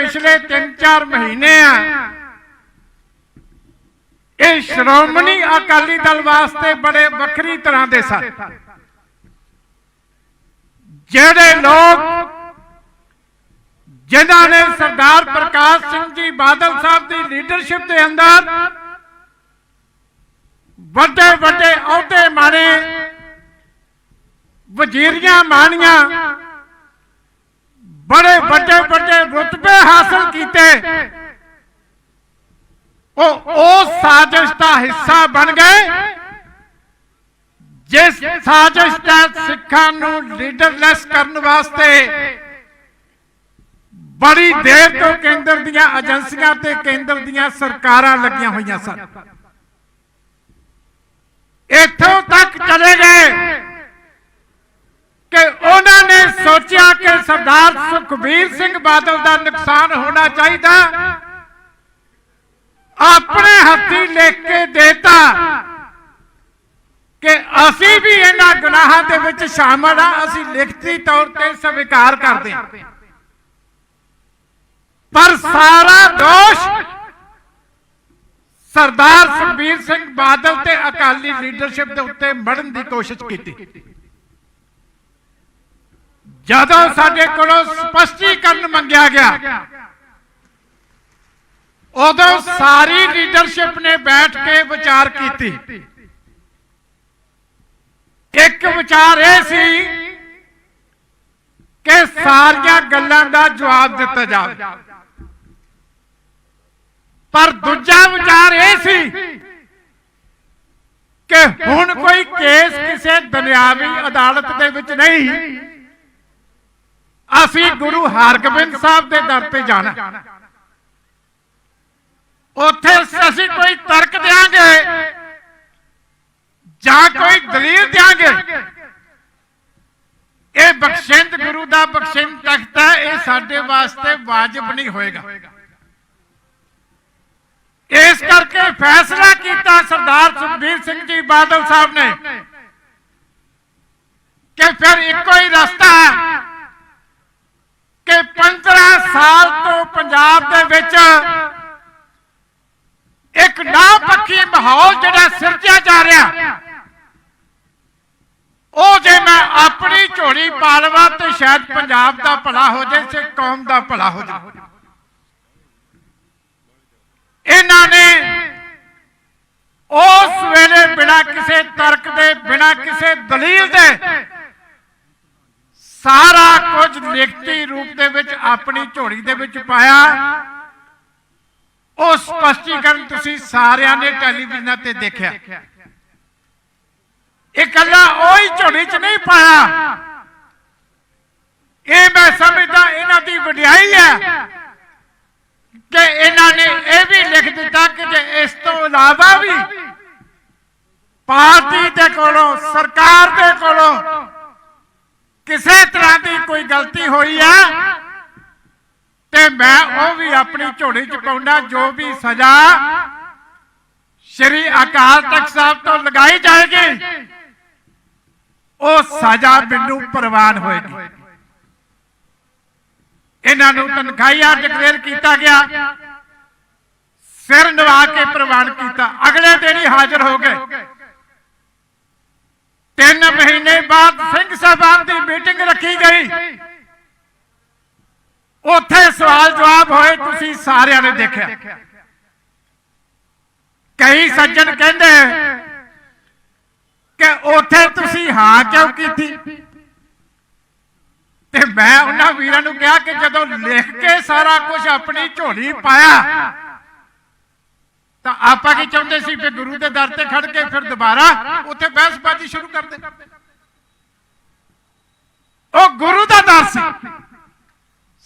ਪਿਛਲੇ 3-4 ਮਹੀਨੇ ਆ। ਇਹ ਸ਼੍ਰੋਮਣੀ ਅਕਾਲੀ ਦਲ ਵਾਸਤੇ ਬੜੇ ਵੱਖਰੀ ਤਰ੍ਹਾਂ ਦੇ ਸਨ। ਜਿਹੜੇ ਲੋਕ, ਜਿਨ੍ਹਾਂ ਨੇ ਸਰਦਾਰ ਪ੍ਰਕਾਸ਼ ਸਿੰਘ ਜੀ ਬਾਦਲ ਸਾਹਿਬ ਦੀ ਲੀਡਰਸ਼ਿਪ ਦੇ ਅੰਦਰ ਵੱਡੇ ਵੱਡੇ ਅਹੁਦੇ ਮਾਣੇ ਵਜ਼ੀਰੀਆਂ ਮਾਣੀਆਂ ਬੜੇ ਵੱਡੇ ਵੱਡੇ ਰੁਤਬੇ ਹਾਸਲ ਕੀਤੇ। ਉਹ ਉਸ ਸਾਜ਼ਿਸ਼ ਦਾ ਹਿੱਸਾ ਬਣ ਗਏ। ਜਿਸ ਸਾਜ਼ਿਸ਼ ਦਾ ਸਿੱਖਾਂ ਨੂੰ ਲੀਡਰਲੈਸ ਕਰਨ ਵਾਸਤੇ ਬੜੀ ਦੇਰ ਤੋਂ ਕੇਂਦਰ ਦੀਆਂ ਏਜੰਸੀਆਂ ਤੇ ਕੇਂਦਰ ਦੀਆਂ ਸਰਕਾਰਾਂ ਲੱਗੀਆਂ ਹੋਈਆਂ ਸਨ। ਇੱਥੋਂ ਤੱਕ ਚਲੇ ਗਏ। ਕਿ ਉਹਨਾਂ ਨੇ ਸੋਚਿਆ ਕਿ ਸਰਦਾਰ ਸੁਖਬੀਰ ਸਿੰਘ ਬਾਦਲ ਦਾ ਨੁਕਸਾਨ ਹੋਣਾ ਚਾਹੀਦਾ। ਆਪਣੇ ਹੱਥੀ ਲਿਖ ਕੇ ਦੇਤਾ ਕਿ ਅਸੀਂ ਵੀ ਇਹਨਾਂ ਗੁਨਾਹਾਂ ਦੇ ਵਿੱਚ ਸ਼ਾਮਲ ਆ ਅਸੀਂ ਲਿਖਤੀ ਤੌਰ ਤੇ ਸਵੀਕਾਰ ਕਰਦੇ ਹਾਂ। ਪਰ ਸਾਰਾ ਦੋਸ਼ ਸਰਦਾਰ ਸੁਖਬੀਰ ਸਿੰਘ ਬਾਦਲ ਤੇ ਅਕਾਲੀ ਲੀਡਰਸ਼ਿਪ ਦੇ ਉੱਤੇ ਮੜਨ ਦੀ ਕੋਸ਼ਿਸ਼ ਕੀਤੀ। ਜਦੋਂ ਸਾਡੇ ਕੋਲੋਂ ਸਪਸ਼ਟੀਕਰਨ ਮੰਗਿਆ ਗਿਆ, ਉਦੋਂ ਸਾਰੀ ਲੀਡਰਸ਼ਿਪ ਨੇ ਬੈਠ ਕੇ ਵਿਚਾਰ ਕੀਤੀ। ਇੱਕ ਵਿਚਾਰ ਇਹ ਸੀ ਕਿ ਸਾਰੀਆਂ ਗੱਲਾਂ ਦਾ ਜਵਾਬ ਦਿੱਤਾ ਜਾਵੇ। ਪਰ ਦੂਜਾ ਵਿਚਾਰ ਇਹ ਸੀ ਕਿ ਹੁਣ ਕੋਈ ਕੇਸ ਕਿਸੇ ਦੁਨਿਆਵੀ ਅਦਾਲਤ ਦੇ ਵਿੱਚ ਨਹੀਂ ਅਸੀਂ ਗੁਰੂ ਹਰਗੋਬਿੰਦ ਸਾਹਿਬ ਦੇ ਦਰ ਤੇ ਜਾਣਾ। ਉੱਥੇ ਅਸੀਂ ਕੋਈ ਤਰਕ ਦੇਾਂਗੇ ਜਾਂ ਕੋਈ ਦਲੀਲ ਦੇਾਂਗੇ ਇਹ ਬਖਸ਼ਿੰਦ ਗੁਰੂ ਦਾ ਬਖਸ਼ਿੰਦ ਤਖਤ ਹੈ, ਇਹ ਸਾਡੇ ਵਾਸਤੇ ਵਾਜਬ ਨਹੀਂ ਹੋਏਗਾ। ਇਸ ਕਰਕੇ ਫੈਸਲਾ ਕੀਤਾ ਸਰਦਾਰ ਸੁਖਬੀਰ ਸਿੰਘ ਜੀ ਬਾਦਲ ਸਾਹਿਬ ਨੇ ਕਿ ਫਿਰ ਇੱਕੋ ਹੀ ਰਸਤਾ ਹੈ ਕਿ 15 ਸਾਲ ਤੋਂ ਪੰਜਾਬ ਦੇ ਵਿੱਚ ਇੱਕ ਨਾ ਪੱਕੀ ਮਾਹੌਲ ਜਿਹੜਾ ਸਿਰਜਿਆ ਜਾ ਰਿਹਾ ਉਹ ਜੇ ਮੈਂ ਆਪਣੀ ਝੋਲੀ ਪਾ ਲਵਾਂ ਤੇ ਸ਼ਾਇਦ ਪੰਜਾਬ ਦਾ ਭਲਾ ਹੋ ਜਾਏ ਤੇ ਕੌਮ ਦਾ ਭਲਾ ਹੋ ਜਾਏ। ਇਹਨਾਂ ਨੇ ਉਸ ਵੇਲੇ ਬਿਨਾਂ ਕਿਸੇ ਤਰਕ ਦੇ, ਬਿਨਾਂ ਕਿਸੇ ਦਲੀਲ ਦੇ ਸਾਰਾ ਕੁਝ ਲਿਖਤੀ ਰੂਪ ਦੇ ਵਿੱਚ ਆਪਣੀ ਝੋਲੀ ਦੇ ਵਿੱਚ ਪਾਇਆ। ਉਹ ਸਪਸ਼ਟੀਕਰਨ ਤੁਸੀਂ ਸਾਰਿਆਂ ਨੇ ਟੈਲੀਵਿਜ਼ਨਾਂ ਤੇ ਦੇਖਿਆ। ਇਕੱਲਾ ਉਹ ਹੀ ਝੋਲੀ 'ਚ ਨਹੀਂ ਪਾਇਆ। ਇਹ ਮੈਂ ਸਮਝਦਾ ਇਹਨਾਂ ਦੀ ਵਡਿਆਈ ਹੈ? ਕਿ ਇਹਨਾਂ ਨੇ ਇਹ ਵੀ ਲਿਖ ਦਿੱਤਾ ਕਿ ਜੇ ਇਸ ਤੋਂ ਇਲਾਵਾ ਵੀ ਪਾਰਟੀ ਦੇ ਕੋਲੋਂ, ਸਰਕਾਰ ਦੇ ਕੋਲੋਂ ਕਿਸੇ ਤਰ੍ਹਾਂ ਦੀ ਕੋਈ ਗਲਤੀ ਹੋਈ ਹੈ? ਤੇ ਮੈਂ ਉਹ ਵੀ ਆਪਣੀ ਝੋਲੀ ਚ ਪਾਉਂਦਾ, ਜੋ ਵੀ ਸਜ਼ਾ ਸ਼੍ਰੀ ਅਕਾਲ ਤਖਤ ਸਾਹਿਬ ਤੋਂ ਲਗਾਈ ਜਾਏਗੀ, ਉਹ ਸਜ਼ਾ ਮੈਨੂੰ ਪ੍ਰਵਾਨ ਹੋਏਗੀ। ਇਹਨਾਂ ਨੂੰ ਤਨਖਾਹੀਆ ਡਿਕਲੇਅਰ ਕੀਤਾ ਗਿਆ। ਸਿਰ ਨਵਾ ਕੇ ਪ੍ਰਵਾਨ ਕੀਤਾ। ਅਗਲੇ ਦਿਨ ਹੀ ਹਾਜ਼ਰ ਹੋ ਗਏ। ਤਿੰਨ ਮਹੀਨੇ ਬਾਅਦ ਸਿੰਘ ਸਾਹਿਬਾਨ ਦੀ ਮੀਟਿੰਗ ਰੱਖੀ ਗਈ। ਉੱਥੇ ਸਵਾਲ ਜਵਾਬ ਹੋਏ, ਤੁਸੀਂ ਸਾਰਿਆਂ ਨੇ ਦੇਖਿਆ। ਕਈ ਸੱਜਣ ਕਹਿੰਦੇ ਕਿ ਉੱਥੇ ਤੁਸੀਂ ਹਾਂ ਕਿਉਂ ਕੀਤੀ? ਤੇ ਮੈਂ ਉਹਨਾਂ ਵੀਰਾਂ ਨੂੰ ਕਿਹਾ ਕਿ ਜਦੋਂ ਲਿਖ ਕੇ ਸਾਰਾ ਕੁਝ ਆਪਣੀ ਝੋਲੀ ਪਾਇਆ, ਤਾਂ ਆਪਾਂ ਕੀ ਚਾਹੁੰਦੇ ਸੀ ਕਿ ਗੁਰੂ ਦੇ ਦਰ ਤੇ ਖੜ ਕੇ ਫਿਰ ਦੁਬਾਰਾ ਉੱਥੇ ਬਹਿਸਬਾਜ਼ੀ ਸ਼ੁਰੂ ਕਰ ਦੇ ਉਹ ਗੁਰੂ ਦਾ ਦਰ ਸੀ।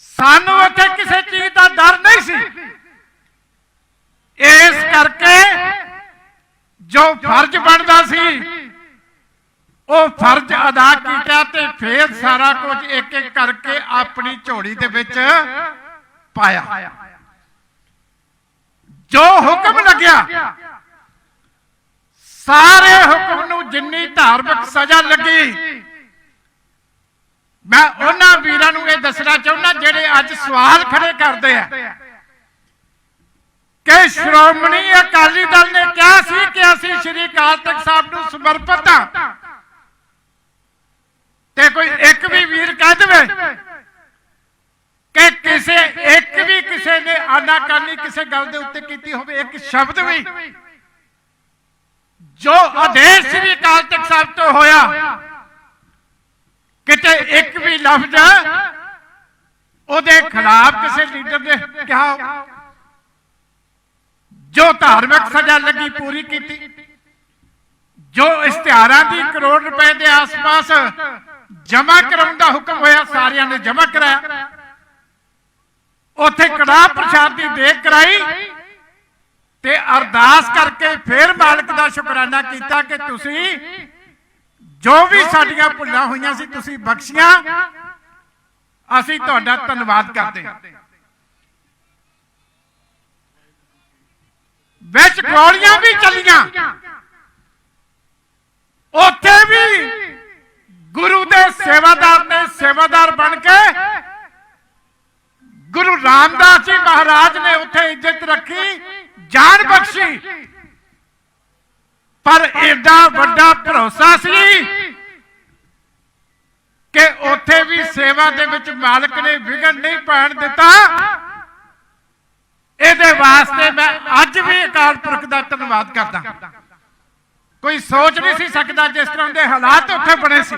ਸਾਨੂੰ ਉੱਥੇ ਕਿਸੇ ਚੀਜ਼ ਦਾ ਡਰ ਨਹੀਂ ਸੀ। ਇਸ ਕਰਕੇ ਜੋ ਫਰਜ਼ ਬਣਦਾ ਸੀ ਉਹ ਫਰਜ਼ ਅਦਾ ਕੀਤਾ ਤੇ ਫੇਰ ਸਾਰਾ ਕੁਝ ਇੱਕ ਇੱਕ ਕਰਕੇ ਆਪਣੀ ਝੋਲੀ ਦੇ ਵਿੱਚ ਪਾਇਆ। ਜੋ ਹੁਕਮ ਲੱਗਿਆ, ਸਾਰੇ ਹੁਕਮ ਨੂੰ ਜਿੰਨੀ ਧਾਰਮਿਕ ਸਜ਼ਾ ਲੱਗੀ, ਮੈਂ ਉਹਨਾਂ ਵੀਰਾਂ ਨੂੰ ਇਹ ਦੱਸਣਾ ਚਾਹੁੰਦਾ ਜਿਹੜੇ ਅੱਜ ਸਵਾਲ ਖੜੇ ਕਰਦੇ ਆ ਕਿ ਸ਼੍ਰੋਮਣੀ ਅਕਾਲੀ ਦਲ ਨੇ ਕਿਹਾ ਸੀ ਕਿ ਅਸੀਂ ਸ਼੍ਰੀ ਅਕਾਲ ਤਖਤ ਸਾਹਿਬ ਨੂੰ ਸਮਰਪਿਤ ਹਾਂ। ਤੇ ਕੋਈ ਇੱਕ ਵੀ ਵੀਰ ਕਹਿ ਦੇਵੇ ਕਿ ਕਿਸੇ ਇੱਕ ਵੀ ਕਿਸੇ ਨੇ ਆਨਾਕਾਨੀ ਕਿਸੇ ਗੱਲ ਦੇ ਉੱਤੇ ਕੀਤੀ ਹੋਵੇ, ਇੱਕ ਸ਼ਬਦ ਵੀ। ਜੋ ਆਦੇਸ਼ ਸ੍ਰੀ ਅਕਾਲ ਤਖਤ ਸਾਹਿਬ ਤੋਂ ਹੋਇਆ, ਕਿਤੇ ਇੱਕ ਵੀ ਲਫ਼ਜ਼ ਉਹਦੇ ਖਿਲਾਫ ਕਿਸੇ ਲੀਡਰ ਨੇ ਕਿਹਾ ਜੋ ਧਾਰਮਿਕ ਸਜ਼ਾ ਲੱਗੀ ਪੂਰੀ ਕੀਤੀ, ਜੋ ਇਸ਼ਤਿਹਾਰਾਂ ਦੀ ਕਰੋੜ ਰੁਪਏ ਦੇ ਆਸ-ਪਾਸ ਜਮ੍ਹਾਂ ਕਰਾਉਣ ਦਾ ਹੁਕਮ ਹੋਇਆ, ਸਾਰਿਆਂ ਨੇ ਜਮਾ ਕਰਾਇਆ। ਉੱਥੇ ਕੜਾਹ ਪ੍ਰਸ਼ਾਦ ਦੀ ਦੇਖ ਕਰਾਈ ਤੇ ਅਰਦਾਸ ਕਰਕੇ ਫਿਰ ਮਾਲਕ ਦਾ ਸ਼ੁਕਰਾਨਾ ਕੀਤਾ ਕਿ ਤੁਸੀਂ ਜੋ ਵੀ ਸਾਡੀਆਂ ਭੁੱਲਾਂ ਹੋਈਆਂ ਸੀ, ਤੁਸੀਂ ਬਖਸ਼ੀਆਂ। ਅਸੀਂ ਤੁਹਾਡਾ ਧੰਨਵਾਦ ਕਰਦੇ ਹਾਂ। ਵਿੱਚ ਗੋਲੀਆਂ ਵੀ ਚੱਲੀਆਂ। ਉੱਥੇ ਵੀ ਗੁਰੂ ਦੇ ਸੇਵਾਦਾਰ ਨੇ ਸੇਵਾਦਾਰ ਬਣ ਕੇ ਗੁਰੂ ਰਾਮਦਾਸ ਜੀ ਮਹਾਰਾਜ ਨੇ ਉੱਥੇ ਇੱਜ਼ਤ ਰੱਖੀ, ਜਾਨ ਬਖਸ਼ੀ। ਪਰ ਐਡਾ ਵੱਡਾ ਭਰੋਸਾ ਸੀ ਕਿ ਉੱਥੇ ਵੀ ਸੇਵਾ ਦੇ ਵਿੱਚ ਮਾਲਕ ਨੇ ਵਿਗੜ ਨਹੀਂ ਪੈਣ ਦਿੱਤਾ। ਇਹਦੇ ਵਾਸਤੇ ਮੈਂ ਅੱਜ ਵੀ ਅਕਾਲ ਪੁਰਖ ਦਾ ਧੰਨਵਾਦ ਕਰਦਾ। ਕੋਈ ਸੋਚ ਨਹੀਂ ਸੀ ਸਕਦਾ ਜਿਸ ਤਰ੍ਹਾਂ ਦੇ ਹਾਲਾਤ ਉੱਥੇ ਬਣੇ ਸੀ।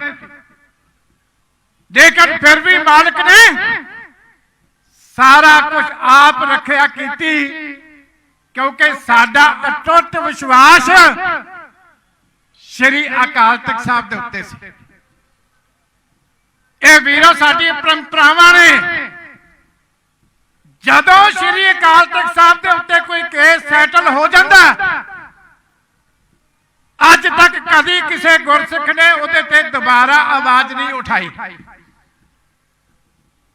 ਲੇਕਿਨ ਫਿਰ ਵੀ ਮਾਲਕ ਨੇ ਸਾਰਾ ਕੁਝ ਆਪ ਰੱਖਿਆ ਕੀਤੀ, ਕਿਉਂਕਿ ਸਾਡਾ ਅਟੁੱਟ ਵਿਸ਼ਵਾਸ ਸ਼੍ਰੀ ਅਕਾਲ ਤਖਤ ਸਾਹਿਬ ਦੇ ਉੱਤੇ ਸੀ। ਇਹ ਵੀਰੋ ਸਾਡੀ ਪਰੰਪਰਾਵਾਂ ਨੇ। ਜਦੋਂ ਸ਼੍ਰੀ ਅਕਾਲ ਤਖਤ ਸਾਹਿਬ ਦੇ ਉੱਤੇ ਕੋਈ ਕੇਸ ਸੈਟਲ ਹੋ ਜਾਂਦਾ ਕਦੀ ਕਿਸੇ ਗੁਰਸਿੱਖ ਨੇ ਉਹਦੇ ਤੇ ਦੁਬਾਰਾ ਆਵਾਜ਼ ਨਹੀਂ ਉਠਾਈ।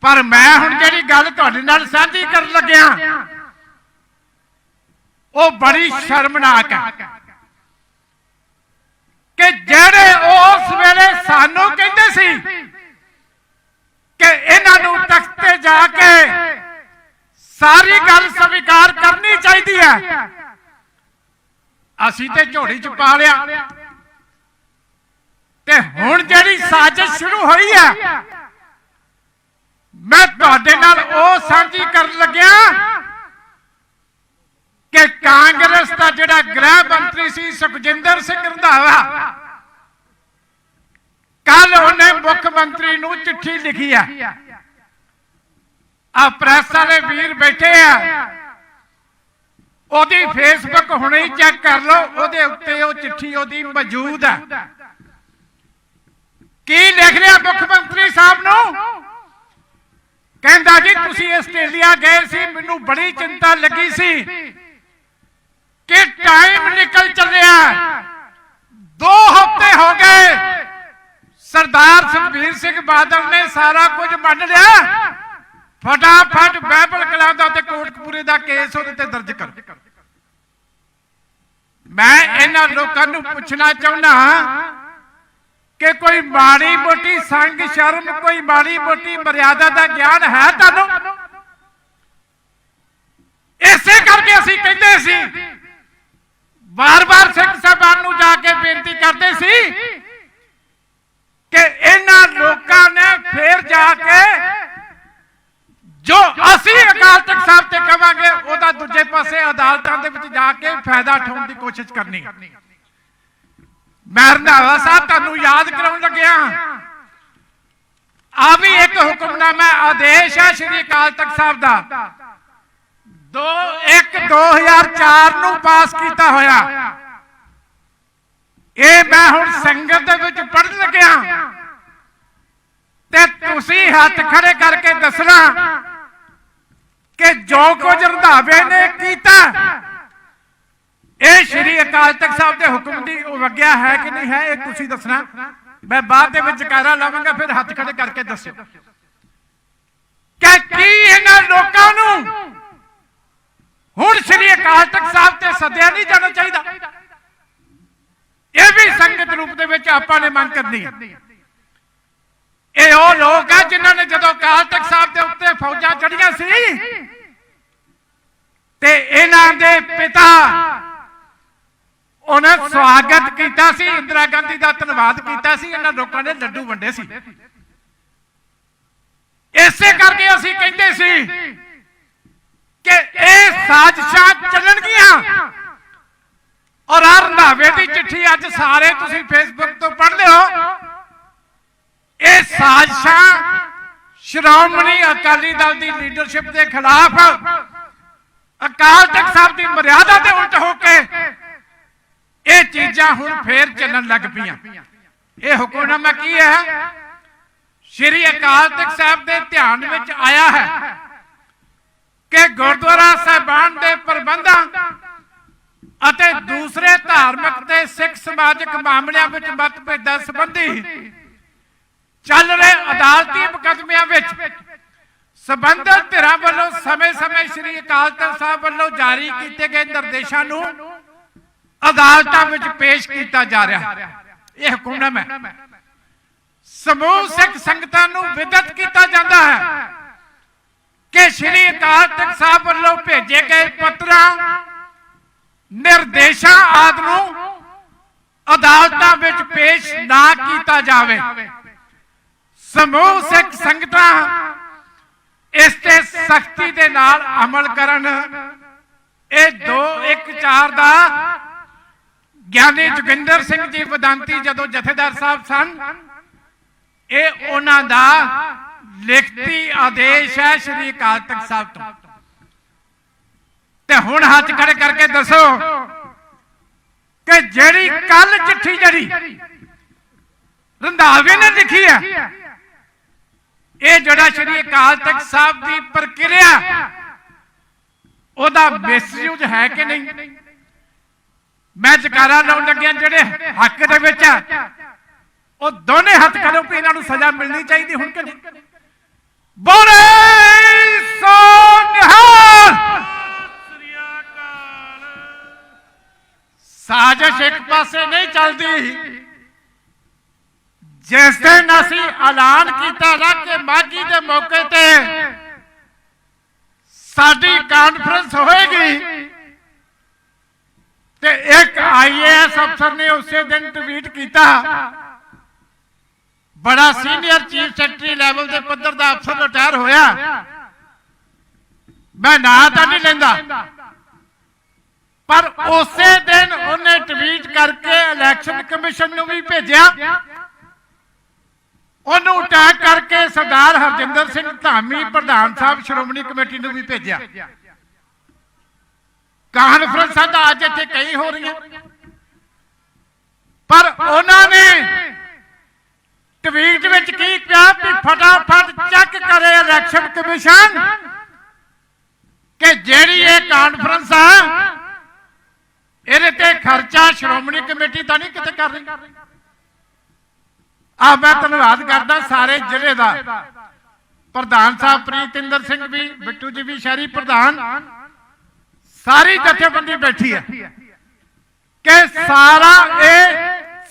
ਪਰ ਮੈਂ ਹੁਣ ਜਿਹੜੀ ਗੱਲ ਤੁਹਾਡੇ ਨਾਲ ਸਾਂਝੀ ਕਰਨ ਲੱਗਿਆ, ਉਹ ਬੜੀ ਸ਼ਰਮਨਾਕ ਹੈ ਕਿ ਜਿਹੜੇ ਉਸ ਵੇਲੇ ਸਾਨੂੰ ਕਹਿੰਦੇ ਸੀ ਕਿ ਇਹਨਾਂ ਨੂੰ ਤਖਤ ਤੇ ਜਾ ਕੇ ਸਾਰੀ ਗੱਲ ਸਵੀਕਾਰ ਕਰਨੀ ਚਾਹੀਦੀ ਹੈ। ਅਸੀਂ ਤੇ ਝੋੜੀ ਚ ਪਾ ਲਿਆ। ਸਾਜ਼ਿਸ਼ ਸ਼ੁਰੂ ਹੋਈ ਹੈ। ਮੈਂ ਤੁਹਾਡੇ ਨਾਲ ਉਹ ਸਾਂਝੀ ਕਰਨ ਲੱਗਿਆ ਕਿ ਕਾਂਗਰਸ ਦਾ ਜਿਹੜਾ ਗ੍ਰਹਿ ਮੰਤਰੀ ਸੀ ਸੁਖਜਿੰਦਰ ਸਿੰਘ ਰੰਧਾਵਾ ਕੱਲ ਉਹਨੇ ਮੁੱਖ ਮੰਤਰੀ ਨੂੰ ਚਿੱਠੀ ਲਿਖੀ ਆ ਆ ਪ੍ਰੈਸ ਵਾਲੇ ਵੀਰ ਬੈਠੇ ਆ। ਉਹਦੀ ਫੇਸਬੁੱਕ ਹੁਣੇ ਚੈੱਕ ਕਰ ਲਓ, ਉਹਦੇ ਉੱਤੇ ਉਹ ਚਿੱਠੀ ਉਹਦੀ ਮੌਜੂਦ ਹੈ। ਕੀ ਲਿਖ ਰਿਹਾ ਮੁੱਖ ਮੰਤਰੀ ਸਾਹਿਬ ਨੂੰ? ਕਹਿੰਦਾ ਜੀ, ਤੁਸੀਂ ਆਸਟ੍ਰੇਲੀਆ ਗਏ ਸੀ, ਮੈਨੂੰ ਬੜੀ ਚਿੰਤਾ ਲੱਗੀ ਸੀ ਕਿ ਟਾਈਮ ਨਿਕਲ ਚੱਲਿਆ। ਦੋ ਹਫ਼ਤੇ ਹੋ ਗਏ। ਸਰਦਾਰ ਸੁਖਬੀਰ ਸਿੰਘ ਬਾਦਲ ਨੇ ਸਾਰਾ ਕੁਝ ਮੰਨ ਲਿਆ। ਫਟਾਫਟ ਬਾਈਬਲ ਕਲਾਂ ਦਾ ਤੇ ਕੋਟਕਪੂਰੇ ਦਾ ਕੇਸ ਉਹਦੇ ਤੇ ਦਰਜ ਕਰ। ਮੈਂ ਇਹਨਾਂ ਲੋਕਾਂ ਨੂੰ ਪੁੱਛਣਾ ਚਾਹੁੰਦਾ ਕਿ ਕੋਈ ਮਾੜੀ ਮੋਟੀ ਸੰਗ ਸ਼ਰਮ, ਕੋਈ ਮਾੜੀ ਮੋਟੀ ਮਰਿਆਦਾ ਦਾ ਗਿਆਨ ਹੈ ਤੁਹਾਨੂੰ? ਇਸੇ ਕਰਕੇ ਅਸੀਂ ਕਹਿੰਦੇ ਸੀ, ਵਾਰ-ਵਾਰ ਸਿੰਘ ਸਾਹਿਬਾਨ ਨੂੰ ਜਾ ਕੇ ਬੇਨਤੀ ਕਰਦੇ ਸੀ ਕਿ ਇਹਨਾਂ ਲੋਕਾਂ ਨੇ ਫੇਰ ਜਾ ਕੇ ਜੋ ਅਸੀਂ ਅਕਾਲ ਤਖਤ ਸਾਹਿਬ ਤੇ ਕਵਾਂਗੇ, ਉਹਦਾ ਦੂਜੇ ਪਾਸੇ ਅਦਾਲਤਾਂ ਦੇ ਵਿੱਚ ਜਾ ਕੇ ਫਾਇਦਾ ਉਠਾਉਣ ਦੀ ਕੋਸ਼ਿਸ਼ ਕਰਨੀ ਮੈਂ ਰੰਧਾਵਾ ਸਾਹਿਬ ਤੁਹਾਨੂੰ ਯਾਦ ਕਰਾਉਣ ਲੱਗਿਆ। ਆ ਵੀ ਇੱਕ ਹੁਕਮਨਾਮਾ ਆਦੇਸ਼ ਹੈ ਸ੍ਰੀ ਅਕਾਲ ਤਖਤ ਸਾਹਿਬ ਦਾ। 2 1 2004 ਨੂੰ ਪਾਸ ਕੀਤਾ ਹੋਇਆ। ਇਹ ਮੈਂ ਹੁਣ ਸੰਗਤ ਦੇ ਵਿੱਚ ਪੜਨ ਲੱਗਿਆ। ਤੇ ਤੁਸੀਂ ਹੱਥ ਖੜੇ ਕਰਕੇ ਦੱਸਣਾ ਕਿ ਜੋ ਕੁਝ ਰੰਧਾਵੇ ਨੇ ਕੀਤਾ ਇਹ ਸ਼੍ਰੀ ਅਕਾਲ ਤਖਤ ਸਾਹਿਬ ਦੇ ਹੁਕਮ ਦੀ ਵਗਿਆ ਹੈ ਕਿ ਨਹੀਂ ਹੈ, ਇਹ ਤੁਸੀਂ ਦੱਸਣਾ। ਮੈਂ ਬਾਅਦ ਦੇ ਵਿੱਚ ਜਕਾਰਾ ਲਾਵਾਂਗਾ, ਫਿਰ ਹੱਥ ਖੜੇ ਕਰਕੇ ਦੱਸਿਓ। ਕਿ ਕੀ ਇਹਨਾਂ ਲੋਕਾਂ ਨੂੰ ਹੁਣ ਸ਼੍ਰੀ ਅਕਾਲ ਤਖਤ ਸਾਹਿਬ ਤੇ ਸੱਦਿਆ ਨਹੀਂ ਜਾਣਾ ਚਾਹੀਦਾ? ਇਹ ਵੀ ਸੰਗਤ ਰੂਪ ਦੇ ਵਿੱਚ ਆਪਾਂ ਨੇ ਮੰਗ ਕਰਨੀ ਹੈ। ਇਹ ਉਹ ਲੋਕ ਆ ਜਿਨ੍ਹਾਂ ਨੇ ਜਦੋਂ ਅਕਾਲ ਤਖਤ ਸਾਹਿਬ ਦੇ ਉੱਤੇ ਫੌਜਾਂ ਚੜੀਆਂ ਸੀ, ਤੇ ਇਹਨਾਂ ਦੇ ਪਿਤਾ ਉਹਨਾਂ ਸਵਾਗਤ ਕੀਤਾ ਸੀ, ਇੰਦਰਾ ਗਾਂਧੀ ਦਾ ਧੰਨਵਾਦ ਕੀਤਾ ਸੀ, ਇਹਨਾਂ ਲੋਕਾਂ ਨੇ ਲੱਡੂ ਵੰਡੇ ਸੀ। ਇਸੇ ਕਰਕੇ ਅਸੀਂ ਕਹਿੰਦੇ ਸੀ ਕਿ ਇਹ ਸਾਜ਼ਿਸ਼ਾਂ ਚੱਲਣਗੀਆਂ। ਔਰ ਆ ਰੰਧਾਵੇ ਦੀ ਚਿੱਠੀ ਅੱਜ ਸਾਰੇ ਤੁਸੀਂ ਫੇਸਬੁੱਕ ਤੋਂ ਪੜ੍ਹ ਲਿਓ। ਇਹ ਸਾਜ਼ਿਸ਼ਾਂ ਸ਼੍ਰੋਮਣੀ ਅਕਾਲੀ ਦਲ ਦੀ ਲੀਡਰਸ਼ਿਪ ਦੇ ਖਿਲਾਫ ਅਕਾਲ ਤਖਤ ਸਾਹਿਬ ਦੀ ਮਰਿਆਦਾ ਦੇ ਉਲਟ ਹੋ ਕੇ ਚੀਜ਼ਾਂ ਹੁਣ ਫੇਰ ਚੱਲਣ ਲੱਗ ਪਈਆਂ। ਇਹ ਹੁਕਮਨਾਮਾ ਕੀ ਹੈ? ਸ਼੍ਰੀ ਅਕਾਲ ਤਖਤ ਸਾਹਿਬ ਦੇ ਧਿਆਨ ਵਿੱਚ ਆਇਆ ਹੈ ਕਿ ਗੁਰਦੁਆਰਾ ਸਾਹਿਬਾਨ ਦੇ ਪ੍ਰਬੰਧਾਂ ਅਤੇ ਦੂਸਰੇ ਧਾਰਮਿਕ ਤੇ ਸਿੱਖ ਸਮਾਜਿਕ ਮਾਮਲਿਆਂ ਵਿੱਚ ਮਤਭੇਦਾਂ ਸੰਬੰਧੀ ਚੱਲ ਰਹੇ ਅਦਾਲਤੀ ਮੁਕਦਮਿਆਂ ਵਿੱਚ ਸਬੰਧਤ ਧਿਰਾਂ ਵੱਲੋਂ ਸਮੇਂ-ਸਮੇਂ ਸ੍ਰੀ ਅਕਾਲ ਤਖਤ ਸਾਹਿਬ ਵੱਲੋਂ ਜਾਰੀ ਕੀਤੇ ਗਏ ਨਿਰਦੇਸ਼ਾਂ ਨੂੰ ਅਦਾਲਤਾਂ ਵਿੱਚ ਪੇਸ਼ ਕੀਤਾ ਜਾ ਰਿਹਾ। ਇਹ ਹੁਕਮਨਾਮਾ ਹੈ ਸਮੂਹ ਸਿੱਖ ਸੰਗਤਾਂ ਨੂੰ ਵਿਦਤ ਕੀਤਾ ਜਾਂਦਾ ਹੈ ਕਿ ਸ੍ਰੀ ਅਕਾਲ ਤਖਤ ਸਾਹਿਬ ਵੱਲੋਂ ਭੇਜੇ ਗਏ ਪੱਤਰਾਂ, ਨਿਰਦੇਸ਼ਾਂ ਆਦਿ ਨੂੰ ਅਦਾਲਤਾਂ ਵਿੱਚ ਪੇਸ਼ ਨਾ ਕੀਤਾ ਜਾਵੇ। ਸਮੂਹ ਸਿੱਖ ਸੰਗਤਾਂ ਇਸ ਤੇ ਸਖਤੀ ਦੇ ਨਾਲ ਅਮਲ ਕਰਨ। ਇਹ 214 ਦਾ ਗਿਆਨੀ ਜੋਗਿੰਦਰ ਸਿੰਘ ਜੀ ਵਿਦਾਂਤੀ ਜਦੋਂ ਜਥੇਦਾਰ ਸਾਹਿਬ ਸਨ, ਇਹ ਉਹਨਾਂ ਦਾ ਲਿਖਤੀ ਆਦੇਸ਼ ਹੈ ਸ੍ਰੀ ਅਕਾਲ ਤਖਤ ਸਾਹਿਬ ਤੋਂ। ਤੇ ਹੁਣ ਹੱਥ ਖੜੇ ਕਰਕੇ ਦੱਸੋ ਕਿ ਜਿਹੜੀ ਕੱਲ ਚਿੱਠੀ ਜਿਹੜੀ ਰੰਧਾਵੇ ਨੇ ਲਿਖੀ ਹੈ, ਇਹ ਜਿਹੜਾ ਸ੍ਰੀ ਅਕਾਲ ਤਖਤ ਸਾਹਿਬ ਦੀ ਪ੍ਰਕਿਰਿਆ, ਉਹਦਾ ਮਿਸਯੂਜ ਹੈ ਕਿ ਨਹੀਂ? ਮੈਂ ਜਕਾਰਾ ਲਾਉਣ ਲੱਗਿਆ ਜਿਹੜੇ ਹੱਕ ਦੇ ਵਿੱਚ ਆ, ਉਹ ਦੋਨੇ ਹੱਥ ਕਰੋ ਵੀ ਇਹਨਾਂ ਨੂੰ ਸਜ਼ਾ ਮਿਲਣੀ ਚਾਹੀਦੀ, ਹੁਣ ਕਿ ਨਹੀਂ? ਬੋਲੇ ਸੋ ਨਿਹਾਲ! ਸਾਜ਼ਿਸ਼ ਇੱਕ ਪਾਸੇ ਨਹੀਂ ਚੱਲਦੀ। ਜਿਸ ਦਿਨ ਅਸੀਂ ਐਲਾਨ ਕੀਤਾ ਨਾ ਕਿ ਮਾਗੀ ਦੇ ਮੌਕੇ ਤੇ, ਸਾਡੀ ਕਾਨਫਰੰਸ ਹੋਏਗੀ। ਤੇ ਇੱਕ ਆਈਏਐਸ ਅਫਸਰ ਨੇ ਉਸੇ ਦਿਨ ਟਵੀਟ ਕੀਤਾ। ਬੜਾ ਸੀਨੀਅਰ ਚੀਫ ਸੈਕਟਰੀ ਲੈਵਲ ਦੇ ਪੱਧਰ ਦਾ ਅਫਸਰ ਰਿਟਾਇਰ ਹੋਇਆ। ਮੈਂ ਨਾਂ ਤਾਂ ਨਹੀਂ ਲੈਂਦਾ। ਪਰ ਉਸੇ ਦਿਨ ਉਹਨੇ ਟਵੀਟ ਕਰਕੇ ਇਲੈਕਸ਼ਨ ਕਮਿਸ਼ਨ ਨੂੰ ਵੀ ਭੇਜਿਆ। ਉਹਨੂੰ ਅਟੈਕ ਕਰਕੇ ਸਰਦਾਰ ਹਰਜਿੰਦਰ ਸਿੰਘ ਧਾਮੀ, ਪ੍ਰਧਾਨ ਸਾਹਿਬ, ਸ਼੍ਰੋਮਣੀ ਕਮੇਟੀ ਨੂੰ ਵੀ ਭੇਜਿਆ। ਕਾਨਫਰੰਸਾਂ ਤਾਂ ਅੱਜ ਇੱਥੇ ਕਈ ਹੋ ਰਹੀਆਂ। ਪਰ ਉਹਨਾਂ ਨੇ ਟਵੀਟ ਵਿੱਚ ਕੀ ਕਿਹਾ ਵੀ ਫਟਾਫਟ ਚੈੱਕ ਕਰੇ ਇਲੈਕਸ਼ਨ ਕਮਿਸ਼ਨ ਕਿ ਜਿਹੜੀ ਇਹ ਕਾਨਫਰੰਸ ਆ, ਇਹਦੇ ਤੇ ਖਰਚਾ ਸ਼੍ਰੋਮਣੀ ਕਮੇਟੀ ਤਾਂ ਨਹੀਂ ਕਿਤੇ ਕਰ ਰਹੀ। ਆ ਮੈਂ ਧੰਨਵਾਦ ਕਰਦਾ ਸਾਰੇ ਜ਼ਿਲ੍ਹੇ ਦਾ। ਪ੍ਰਧਾਨ ਸਾਹਿਬ ਪ੍ਰੀਤਿੰਦਰ ਸਿੰਘ ਵੀ, ਬਿੱਟੂ ਜੀ ਵੀ, ਸ਼ਹਿਰੀ ਪ੍ਰਧਾਨ। ਸਾਰੀ ਜਥੇਬੰਦੀ ਬੈਠੀ ਹੈ ਕਿ ਸਾਰਾ ਇਹ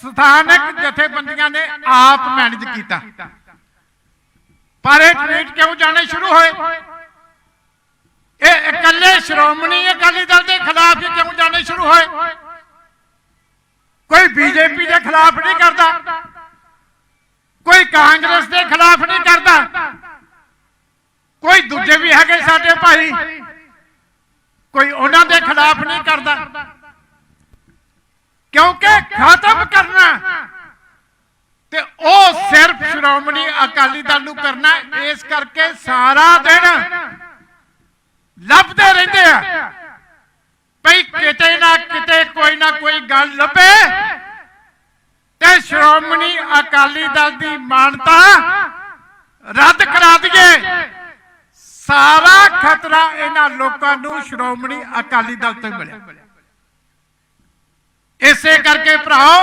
ਸਥਾਨਕ ਜਥੇਬੰਦੀਆਂ ਨੇ ਆਪ ਮੈਨੇਜ ਕੀਤਾ। ਪਰ ਇਹ ਟਵੀਟ ਕਿਉਂ ਜਾਣੇ ਸ਼ੁਰੂ ਹੋਏ? ਇਹ ਇਕੱਲੇ ਸ਼੍ਰੋਮਣੀ ਅਕਾਲੀ ਦਲ ਦੇ ਖਿਲਾਫ ਹੀ ਕਿਉਂ ਜਾਣੇ ਸ਼ੁਰੂ ਹੋਏ? ਕੋਈ ਬੀਜੇਪੀ ਦੇ ਖਿਲਾਫ ਨਹੀਂ ਕਰਦਾ। ਕੋਈ ਕਾਂਗਰਸ ਦੇ ਖਿਲਾਫ ਨਹੀਂ ਕਰਦਾ। ਕੋਈ ਦੂਜੇ ਵੀ ਹੈਗੇ ਸਾਡੇ ਭਾਈ। ਕੋਈ ਉਹਨਾਂ ਦੇ ਖਿਲਾਫ ਨਹੀਂ ਕਰਦਾ। ਕਿਉਂਕਿ ਖਤਮ ਕਰਨਾ ਤੇ ਉਹ ਸਿਰਫ ਸ਼੍ਰੋਮਣੀ ਅਕਾਲੀ ਦਲ ਨੂੰ ਕਰਨਾ, ਇਸ ਕਰਕੇ ਸਾਰਾ ਦਿਨ ਲੱਭਦੇ ਰਹਿੰਦੇ ਆ। ਭਈ ਕਿਤੇ ਨਾ ਕਿਤੇ ਕੋਈ ਨਾ ਕੋਈ ਗੱਲ ਲੱਭੇ ਤੇ ਸ਼੍ਰੋਮਣੀ ਅਕਾਲੀ ਦਲ ਦੀ ਮਾਨਤਾ ਰੱਦ ਕਰਾ ਦਈਏ। ਸਾਰਾ ਖਤਰਾ ਇਹਨਾਂ ਲੋਕਾਂ ਨੂੰ ਸ਼੍ਰੋਮਣੀ ਅਕਾਲੀ ਦਲ ਤੋਂ ਮਿਲਿਆ। ਇਸੇ ਕਰਕੇ ਭਰਾਓ,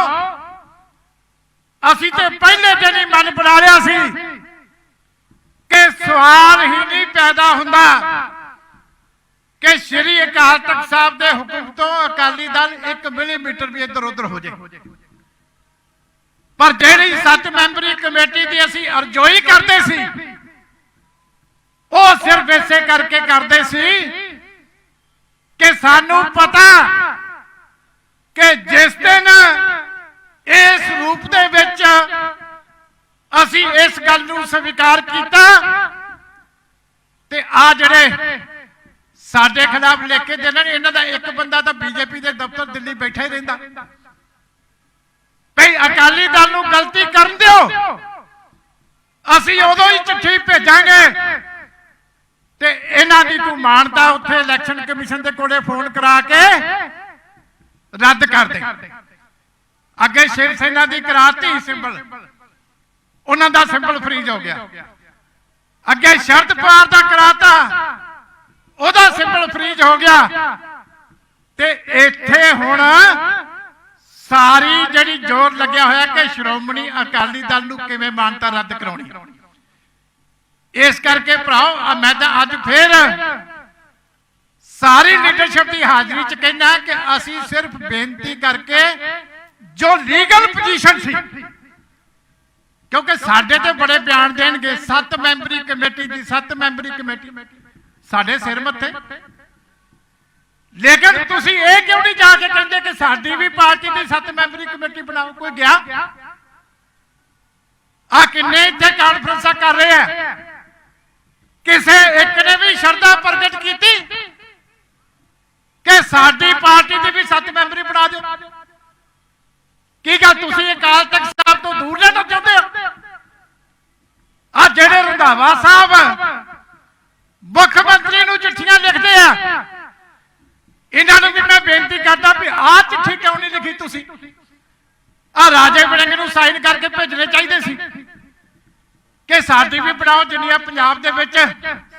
ਅਸੀਂ ਤੇ ਪਹਿਲੇ ਦਿਨ ਹੀ ਮਨ ਬਣਾ ਲਿਆ ਸੀ ਕਿ ਸਵਾਲ ਹੀ ਨਹੀਂ ਪੈਦਾ ਹੁੰਦਾ ਕਿ ਸ਼੍ਰੀ ਅਕਾਲ ਤਖਤ ਸਾਹਿਬ ਦੇ ਹੁਕਮ ਤੋਂ ਅਕਾਲੀ ਦਲ 1 ਮਿਲੀਮੀਟਰ ਵੀ ਇੱਧਰ ਉੱਧਰ ਹੋ ਜਾਏ। ਪਰ ਜਿਹੜੀ ਸੱਤ ਮੈਂਬਰੀ ਕਮੇਟੀ ਦੀ ਅਸੀਂ ਅਰਜ਼ੋਈ ਕਰਦੇ ਸੀ ਉਹ ਸਿਰਫ ਇਸੇ ਕਰਕੇ ਕਰਦੇ ਸੀ ਕਿ ਸਾਨੂੰ ਪਤਾ ਕਿ ਜਿਸ ਦਿਨ ਇਸ ਰੂਪ ਦੇ ਵਿੱਚ ਅਸੀਂ ਇਸ ਗੱਲ ਨੂੰ ਸਵੀਕਾਰ ਕੀਤਾ ਤੇ ਆ ਜਿਹੜੇ ਸਾਡੇ ਖਿਲਾਫ ਲਿਖ ਕੇ ਦੇਣ ਇਹਨਾਂ ਦਾ ਇੱਕ ਬੰਦਾ ਤਾਂ ਬੀਜੇਪੀ ਦੇ ਦਫ਼ਤਰ ਦਿੱਲੀ ਬੈਠਾ ਹੀ ਰਹਿੰਦਾ। ਭਈ ਅਕਾਲੀ ਦਲ ਨੂੰ ਗਲਤੀ ਕਰਨ ਦਿਓ। ਅਸੀਂ ਉਦੋਂ ਹੀ ਚਿੱਠੀ ਭੇਜਾਂਗੇ ਤੇ ਇਹਨਾਂ ਦੀ ਤੂੰ ਮਾਨਤਾ ਉੱਥੇ ਇਲੈਕਸ਼ਨ ਕਮਿਸ਼ਨ ਦੇ ਕੋਲੇ ਫੋਨ ਕਰਾ ਕੇ ਰੱਦ ਕਰ ਦੇ। ਅੱਗੇ ਸ਼ਿਵ ਸੈਨਾ ਦੀ ਕਰਾਤੀ ਸਿੰਬਲ ਉਹਨਾਂ ਦਾ ਸਿੰਬਲ ਫਰੀਜ਼ ਹੋ ਗਿਆ। ਅੱਗੇ ਸ਼ਰਦ ਪਵਾਰ ਦਾ ਕਰਾਤਾ। ਉਹਦਾ ਸਿੰਬਲ ਫਰੀਜ਼ ਹੋ ਗਿਆ। ਤੇ ਇੱਥੇ ਹੁਣ ਸਾਰੀ ਜਿਹੜੀ ਜ਼ੋਰ ਲੱਗਿਆ ਹੋਇਆ ਕਿ ਸ਼੍ਰੋਮਣੀ ਅਕਾਲੀ ਦਲ ਨੂੰ ਕਿਵੇਂ ਮਾਨਤਾ ਰੱਦ ਕਰਾਉਣੀ? ਇਸ ਕਰਕੇ ਭਰਾਓ ਮੈਂ ਤਾਂ ਅੱਜ ਫੇਰ ਸਾਰੀ ਲੀਡਰਸ਼ਿਪ ਦੀ ਹਾਜ਼ਰੀ 'ਚ ਕਹਿੰਦਾ ਕਿ ਅਸੀਂ ਸਿਰਫ ਬੇਨਤੀ ਕਰਕੇ ਜੋ ਲੀਗਲ ਪੋਜੀਸ਼ਨ ਸੀ, ਕਿਉਂਕਿ ਸਾਡੇ ਤੇ ਬੜੇ ਬਿਆਨ ਦੇਣਗੇ, ਸੱਤ ਮੈਂਬਰੀ ਕਮੇਟੀ ਦੀ ਸੱਤ ਮੈਂਬਰੀ ਕਮੇਟੀ ਸਾਡੇ ਸਿਰ ਮੱਥੇ। ਲੇਕਿਨ ਤੁਸੀਂ ਇਹ ਕਿਉਂ ਨਹੀਂ ਜਾ ਕੇ ਕਹਿੰਦੇ ਕਿ ਸਾਡੀ ਵੀ ਪਾਰਟੀ ਦੀ ਸੱਤ ਮੈਂਬਰੀ ਕਮੇਟੀ ਬਣਾਓ? ਕੋਈ ਗਿਆ? ਆ ਕਿੰਨੇ ਇੱਥੇ ਕਾਨਫਰੰਸਾਂ ਕਰ ਰਹੇ ਆ? ਕਿਸੇ ਇੱਕ ਨੇ ਵੀ ਸ਼ਰਧਾ ਪ੍ਰਗਟ ਕੀਤੀ ਕਿ ਸਾਡੀ ਪਾਰਟੀ ਦੀ ਵੀ ਸੱਤ ਮੈਂਬਰੀ ਬਣਾ ਦਿਓ। ਕੀ ਗੱਲ ਤੁਸੀਂ ਅਕਾਲ ਤਖਤ ਸਾਹਿਬ ਤੋਂ ਦੂਰ ਲੈਣਾ ਚਾਹੁੰਦੇ ਹੋ? ਆ ਜਿਹੜੇ ਰੰਧਾਵਾ ਸਾਹਿਬ ਮੁੱਖ ਮੰਤਰੀ ਨੂੰ ਚਿੱਠੀਆਂ ਲਿਖਦੇ ਆ, ਇਹਨਾਂ ਨੂੰ ਵੀ ਮੈਂ ਬੇਨਤੀ ਕਰਦਾ ਵੀ ਆਹ ਚਿੱਠੀ ਕਿਉਂ ਨਹੀਂ ਲਿਖੀ ਤੁਸੀਂ? ਆ ਰਾਜੇ ਵੜਿੰਗ ਨੂੰ ਸਾਈਨ ਕਰਕੇ ਭੇਜਣੇ ਚਾਹੀਦੇ ਸੀ। ਕਿ ਸਾਡੀ ਵੀ ਬਣਾਓ ਜਿੰਨੀਆਂ ਪੰਜਾਬ ਦੇ ਵਿੱਚ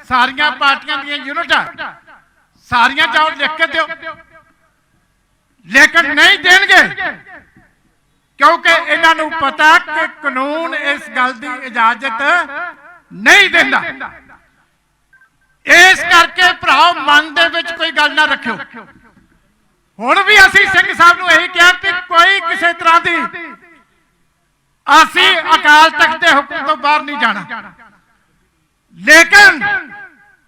ਸਾਰੀਆਂ ਪਾਰਟੀਆਂ ਦੀਆਂ ਯੂਨਿਟ। ਸਾਰੀਆਂ ਜਾਓ ਲਿਖ ਕੇ ਦਿਓ। ਲੇਕਿਨ ਨਹੀਂ ਦੇਣਗੇ। ਕਿਉਂਕਿ ਇਹਨਾਂ ਨੂੰ ਪਤਾ ਕਿ ਕਾਨੂੰਨ ਇਸ ਗੱਲ ਦੀ ਇਜਾਜ਼ਤ ਨਹੀਂ ਦਿੰਦਾ। ਇਸ ਕਰਕੇ ਭਰਾਓ ਮਨ ਦੇ ਵਿੱਚ ਕੋਈ ਗੱਲ ਨਾ ਰੱਖਿਓ। ਹੁਣ ਵੀ ਅਸੀਂ ਸਿੰਘ ਸਾਹਿਬ ਨੂੰ ਇਹੀ ਕਿਹਾ ਕਿ ਕੋਈ ਕਿਸੇ ਤਰ੍ਹਾਂ ਦੀ ਅਸੀਂ ਅਕਾਲ ਤਖਤ ਦੇ ਹੁਕਮ ਤੋਂ ਬਾਹਰ ਨਹੀਂ ਜਾਣਾ। ਲੇਕਿਨ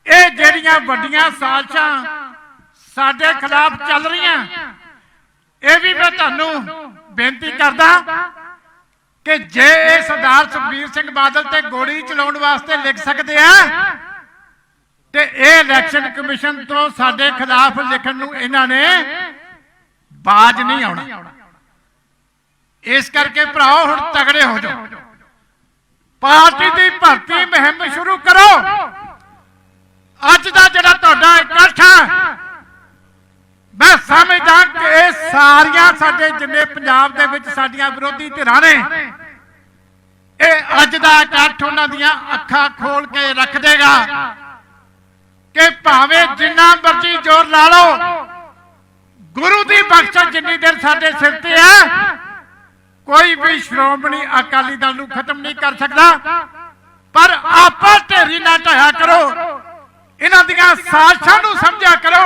ਇਹ ਜਿਹੜੀਆਂ ਵੱਡੀਆਂ ਸਾਜ਼ਿਸ਼ਾਂ ਸਾਡੇ ਖਿਲਾਫ ਚੱਲ ਰਹੀਆਂ, ਇਹ ਵੀ ਮੈਂ ਤੁਹਾਨੂੰ ਬੇਨਤੀ ਕਰਦਾ ਕਿ ਜੇ ਇਹ ਸਰਦਾਰ ਸੁਖਬੀਰ ਸਿੰਘ ਬਾਦਲ ਤੇ ਗੋਲੀ ਚਲਾਉਣ ਵਾਸਤੇ ਲਿਖ ਸਕਦੇ ਆ, ਤੇ ਇਹ ਇਲੈਕਸ਼ਨ ਕਮਿਸ਼ਨ ਤੋਂ ਸਾਡੇ ਖਿਲਾਫ ਲਿਖਣ ਨੂੰ ਇਹਨਾਂ ਨੇ ਬਾਜ ਨਹੀਂ ਆਉਣਾ। ਇਸ ਕਰਕੇ ਭਰਾਓ, ਹੁਣ ਤਗੜੇ ਹੋ ਜਾਓ। ਪਾਰਟੀ ਦੀ ਭਰਤੀ ਮੁਹਿੰਮ ਸ਼ੁਰੂ ਕਰੋ। ਅੱਜ ਦਾ ਜਿਹੜਾ ਤੁਹਾਡਾ ਇਕੱਠ ਹੈ ਮੈਂ ਸਮਝਦਾ ਕਿ ਇਹ ਸਾਰੀਆਂ ਸਾਡੇ ਜਿੰਨੇ ਪੰਜਾਬ ਦੇ ਵਿੱਚ ਸਾਡੀਆਂ ਵਿਰੋਧੀ ਧਿਰਾਂ ਨੇ, ਇਹ ਅੱਜ ਦਾ ਇਕੱਠ ਉਹਨਾਂ ਦੀਆਂ ਅੱਖਾਂ ਖੋਲ ਕੇ ਰੱਖ ਦੇਗਾ ਕਿ ਭਾਵੇਂ ਜਿੰਨਾ ਮਰਜ਼ੀ ਜ਼ੋਰ ਲਾ ਲਓ, ਗੁਰੂ ਦੀ ਬਖਸ਼ਿਸ਼ ਜਿੰਨੀ ਦੇਰ ਸਾਡੇ ਸਿਰ ਤੇ ਹੈ ਕੋਈ ਵੀ ਸ਼੍ਰੋਮਣੀ ਅਕਾਲੀ ਦਲ ਨੂੰ ਖਤਮ ਨਹੀਂ ਕਰ ਸਕਦਾ, ਪਰ ਆਪਾਂ ਢੇਰੀ ਨਾ ਢਾਇਆ ਕਰੋ। ਇਹਨਾਂ ਦੀਆਂ ਸਾਜ਼ਿਸ਼ਾਂ ਨੂੰ ਸਮਝਿਆ ਕਰੋ।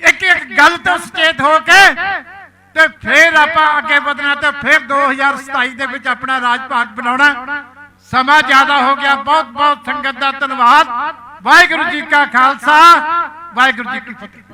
ਇੱਕ ਇੱਕ ਗੱਲ ਤੋਂ ਸੁਚੇਤ ਹੋ ਕੇ ਤੇ ਫਿਰ ਆਪਾਂ ਅੱਗੇ ਵਧਣਾ ਤੇ ਫਿਰ 2027 ਦੇ ਵਿੱਚ ਆਪਣਾ ਰਾਜ ਭਾਗ ਬਣਾਉਣਾ। ਸਮਾਂ ਜ਼ਿਆਦਾ ਹੋ ਗਿਆ। ਬਹੁਤ ਬਹੁਤ ਸੰਗਤ ਦਾ ਧੰਨਵਾਦ। ਵਾਹਿਗੁਰੂ ਜੀ ਕਾ ਖਾਲਸਾ। ਵਾਹਿਗੁਰੂ ਜੀ ਕੀ ਫਤਿਹ।